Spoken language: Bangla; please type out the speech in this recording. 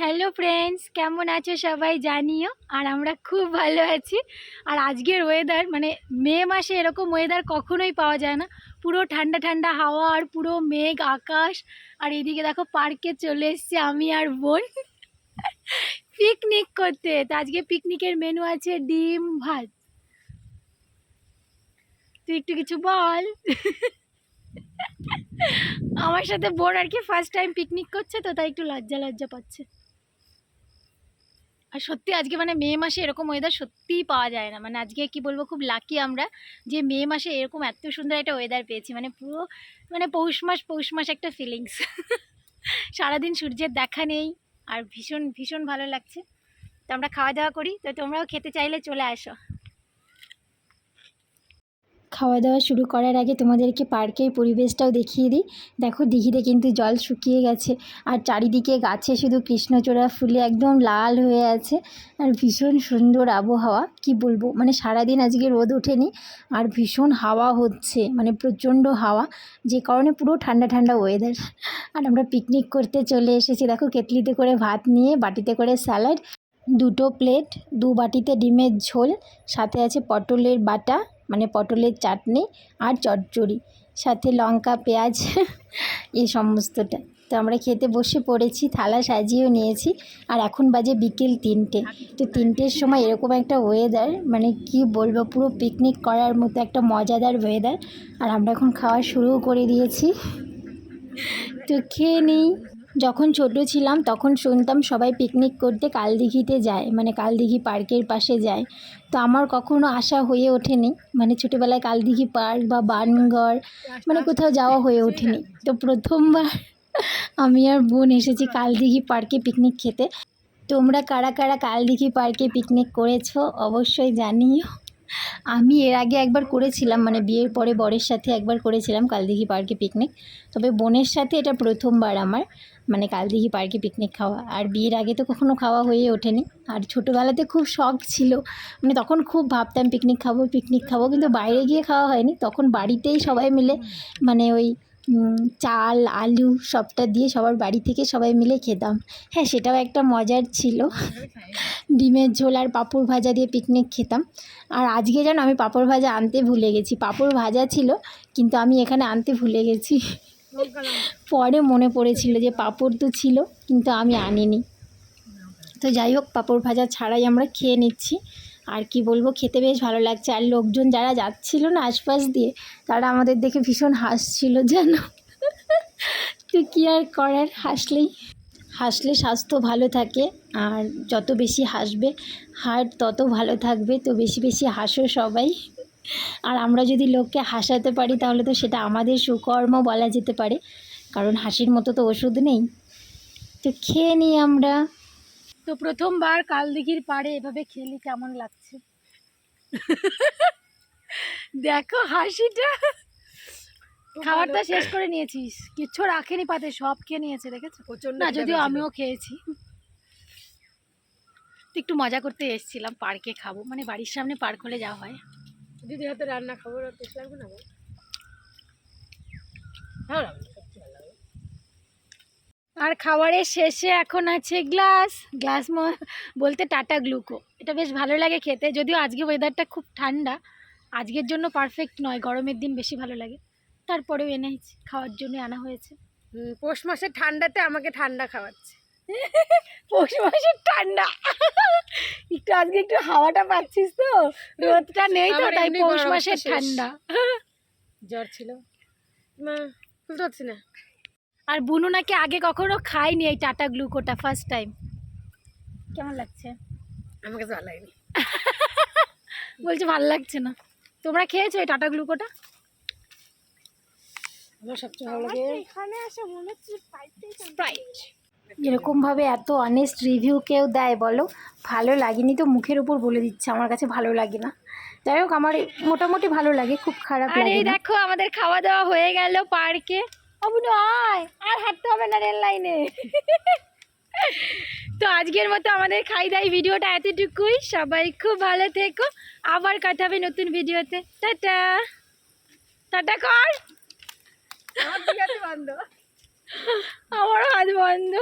হ্যালো ফ্রেন্ডস কেমন আছো সবাই জানিও? আর আমরা খুব ভালো আছি। আর আজকের ওয়েদার মানে মে মাসে এরকম ওয়েদার কখনোই পাওয়া যায় না। পুরো ঠান্ডা ঠান্ডা হাওয়া আর পুরো মেঘ, আকাশ। আর এদিকে দেখো পার্কে চলে এসছি আমি আর বোন। পিকনিক করতে। তো আজকে পিকনিকের মেনু আছে ডিম, ভাত। তুই একটু কিছু বল। আমার সাথে বোন আর কি ফার্স্ট টাইম পিকনিক করছে, তো তাই একটু লজ্জা লজ্জা পাচ্ছে। আর সত্যি আজকে মানে মে মাসে এরকম ওয়েদার সত্যিই পাওয়া যায় না। মানে আজকে কি বলব, খুব লাকি আমরা যে মে মাসে এরকম এত সুন্দর একটা ওয়েদার পেয়েছি। মানে পুরো মানে পৌষ মাস পৌষ মাস একটা ফিলিংস সারাদিন সূর্যের দেখা নেই আর ভীষণ ভীষণ ভালো লাগছে। তো আমরা খাওয়া দাওয়া করি। তো তোমরাও খেতে চাইলে চলে আসো। খাওয়া দাওয়া শুরু করার আগে তোমাদেরকে পার্কের পরিবেশটাও দেখিয়ে দিই। দেখো দিঘিতে কিন্তু জল শুকিয়ে গেছে আর চারিদিকে গাছে শুধু কৃষ্ণচূড়া ফুলে একদম লাল হয়ে আছে আর ভীষণ সুন্দর আবহাওয়া, কি বলব? মানে সারাদিন আজকে রোদ ওঠেনি আর ভীষণ হাওয়া হচ্ছে মানে প্রচণ্ড হাওয়া, যে কারণে পুরো ঠান্ডা ঠান্ডা ওয়েদার আর আমরা পিকনিক করতে চলে এসেছি, দেখো কেটলিতে করে ভাত নিয়ে বাটিতে করে স্যালাড দুটো প্লেট দু বাটিতে ডিমের ঝোল, সাথে আছে পটলের বাটা মানে পটলের চাটনি আর চচ্চড়ি, সাথে লঙ্কা, পেঁয়াজ এই সমস্তটা। তো আমরা খেতে বসে পড়েছি, থালা সাজিয়েও নিয়েছি, আর এখন বাজে বিকেল তিনটে। তো তিনটের সময় এরকম একটা ওয়েদার মানে কি বলব, পুরো পিকনিক করার মতো একটা মজাদার ওয়েদার আর আমরা এখন খাওয়া শুরুও করে দিয়েছি। তো খেয়ে নিই। যখন ছোট ছিলাম তখন শুনতাম সবাই পিকনিক করতে কালদিঘিতে যায় মানে কালদিঘি পার্কের পাশে যায়। তো আমার কখনো আশা হয়ে ওঠেনি মানে ছোটোবেলায় কালদিঘি পার্ক বা বানগড় মানে কোথাও যাওয়া হয়ে ওঠেনি। তো প্রথমবার আমি আর বোন এসেছি কালদিঘি পার্কে পিকনিক খেতে। তোমরা কারা কারা কালদিঘি পার্কে পিকনিক করেছ অবশ্যই জানিও। আমি এর আগে একবার করেছিলাম মানে বিয়ের পরে বরের সাথে একবার করেছিলাম কালদিঘি পার্কে পিকনিক তবে বোনের সাথে এটা প্রথমবার আমার মানে কালদিঘি পার্কে পিকনিক খাওয়া। আর বিয়ের আগে তো কখনো খাওয়া হয়ে ওঠেনি। আর ছোটোবেলাতে খুব শখ ছিল মানে তখন খুব ভাবতাম পিকনিক খাব পিকনিক খাব, কিন্তু বাইরে গিয়ে খাওয়া হয়নি। তখন বাড়িতেই সবাই মিলে মানে ওই চাল, আলু সবটা দিয়ে সবার বাড়ি থেকে সবাই মিলে খেতাম। হ্যাঁ সেটাও একটা মজার ছিল। ডিমের ঝোল আর পাঁপড় ভাজা দিয়ে পিকনিক খেতাম। আর আজকে যেন আমি পাঁপড় ভাজা আনতে ভুলে গেছি। পাঁপড় ভাজা ছিল, কিন্তু আমি এখানে আনতে ভুলে গেছি। পরে মনে পড়েছিল যে পাঁপড় তো ছিল, কিন্তু আমি আনিনি। তো যাই হোক, পাঁপড় ভাজা ছাড়াই আমরা খেয়ে নিচ্ছি। আর কি বলব, খেতে বেশ ভালো লাগছে। আর লোকজন যারা যাচ্ছিল না আশপাশ দিয়ে, তারা আমাদের দেখে ভীষণ হাসছিল যেন। তো কী আর করার, হাসলেই। হাসলে স্বাস্থ্য ভালো থাকে, আর যত বেশি হাসবে হার্ট তত ভালো থাকবে, তো বেশি বেশি হাসো সবাই। আর আমরা যদি লোককে হাসাতে পারি, তাহলে তো সেটা আমাদের সুকর্ম বলা যেতে পারে, কারণ হাসির মতো তো ওষুধ নেই। তো খেয়ে নিই আমরা। তো প্রথমবার কালদিঘির পাড়ে এভাবে খেলি কেমন লাগছে? দেখো হাসিটা। খাবারটা শেষ করে নিয়েছিস। কিচ্ছু রাখেনি পাতে সব খেয়ে নিয়েছে দেখেছ? প্রচণ্ড না যদিও আমিও খেয়েছি। তো একটু মজা করতে এসেছিলাম পার্কে খাব। মানে বাড়ির সামনে পার্ক হলে যাওয়া হয়। দিদি হাতে রান্না খাব আর লাগবে না? ভালো লাগবে সত্যি ভালো লাগবে আর খাবারের শেষে এখন আছে গ্লাস। গ্লাস বলতে টাটা গ্লুকো। এটা বেশ ভালো লাগে খেতে যদিও আজকে ওয়েদারটা খুব ঠান্ডা। আজকের জন্য পারফেক্ট নয় গরমের দিন বেশি ভালো লাগে। তারপরেও এনেছি খাওয়ার জন্য আনা হয়েছে। পৌষ মাসের ঠান্ডাতে আমাকে ঠান্ডা খাওয়াচ্ছে। পৌষ মাসের ঠান্ডা। একটু আজকে একটু হাওয়াটা পাচ্ছিস তো? রোদটা নেই তো তাই পৌষ মাসের ঠান্ডা। জ্বর ছিল। মা খুলতে পারছি না। আর বুনু নাকি আগে কখনো খাইনি এই টাটা গ্লুকোটা ফার্স্ট টাইম কেমন লাগছে? আমাকে ভালো লাগেনি। বলছে ভালো লাগছে না। তোমরা খেয়েছো এই টাটা গ্লুকোটা? আমার সবচেয়ে ভালো লাগে এখানে আসে মনে হচ্ছে স্প্রাইট এরকমভাবে এত অনেস্ট রিভিউ কেউ দেয় বলো ভালো লাগেনি তো মুখের উপর বলে দিচ্ছে আমার কাছে ভালো লাগে না। যাই হোক আমার মোটামুটি ভালো লাগে খুব খারাপ লাগে এই দেখো আমাদের খাওয়া দাওয়া হয়ে গেল পার্কে। অবনু আয়। আর হাঁটতে হবে না রেল লাইনে। তো আজকের মতো আমাদের খাই দাই ভিডিওটা এতটুকুই। সবাই খুব ভালো থেকো। আবার কথা হবে নতুন ভিডিওতে। টাটা। টাটা কর। আমার দিকে আছে আমার হাত বন্ধ।